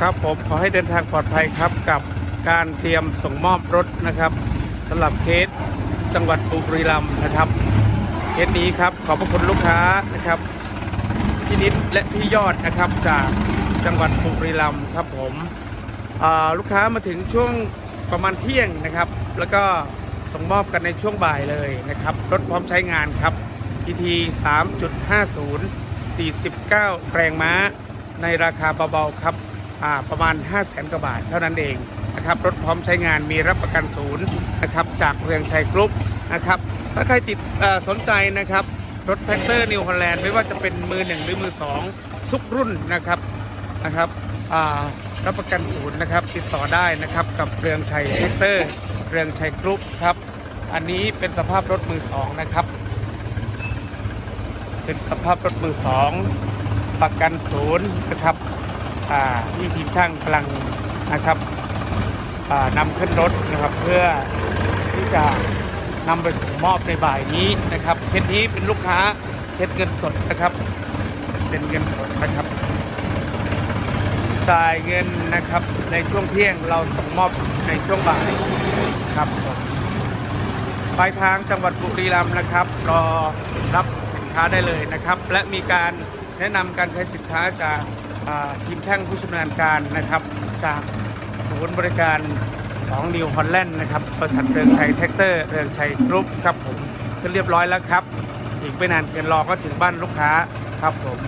ครับผมขอให้เดินทางปลอดภัยครับกับการเตรียมส่งมอบรถนะครับสำหรับเคสจังหวัดบุรีรัมย์นะครับเคสนี้ครับขอบพระคุณลูกค้านะครับพี่นิดและพี่ยอดนะครับจากจังหวัดบุรีรัมย์ครับผมลูกค้ามาถึงช่วงประมาณเที่ยงนะครับ แล้วก็ส่งมอบกันในช่วงบ่ายเลยนะครับรถพร้อมใช้งานครับ PT 3.50 49 แรงม้าในราคาเบาๆครับ ประมาณ 5 0 0แสนกว่าบาทเท่านั้นเองนะครับรถพร้อมใช้งานมีรับประกันศูนย์นะครับจากเรืองชัยกรุ๊ปนะครับถ้าใครติดสนใจนะครับรถแท็กเตอร์นิวฮอลแลนด์ไม่ว่าจะเป็นมือหนึ่งหรือมือสองทุกรุ่นนะครับนะครับรับประกันศูนย์นะครับติดต่อได้นะครับกับเรืองชัยแท็กเตอร์เรืองชัยกรุ๊ปครับอันนี้เป็นสภาพรถมือสองนะครับ เป็นสภาพรถมือสองประกันศูนย์นะครับ ที่ทีมช่างกำลังนะครับนำขึ้นรถนะครับเพื่อที่จะนำไปส่งมอบในบ่ายนี้นะครับเคสนี้เป็นลูกค้าเคสเงินสดนะครับ เป็นเงินสดนะครับจ่ายเงินนะครับในช่วงเที่ยงเราส่งมอบในช่วงบ่ายครับผมปลายทางจังหวัดบุรีรัมย์นะครับ รอรับสินค้าได้เลยนะครับ และมีการแนะนำการใช้สินค้าจาก ทีมช่างผู้ชำนาญการนะครับ จากศูนย์บริการของนิวฮอลแลนด์นะครับบริษัทเรืองไทยแท็กเตอร์เรืองไทยกรุ๊ปครับผมก็เรียบร้อยแล้วครับ อีกไม่นานเกินรอก็ถึงบ้านลูกค้าครับผม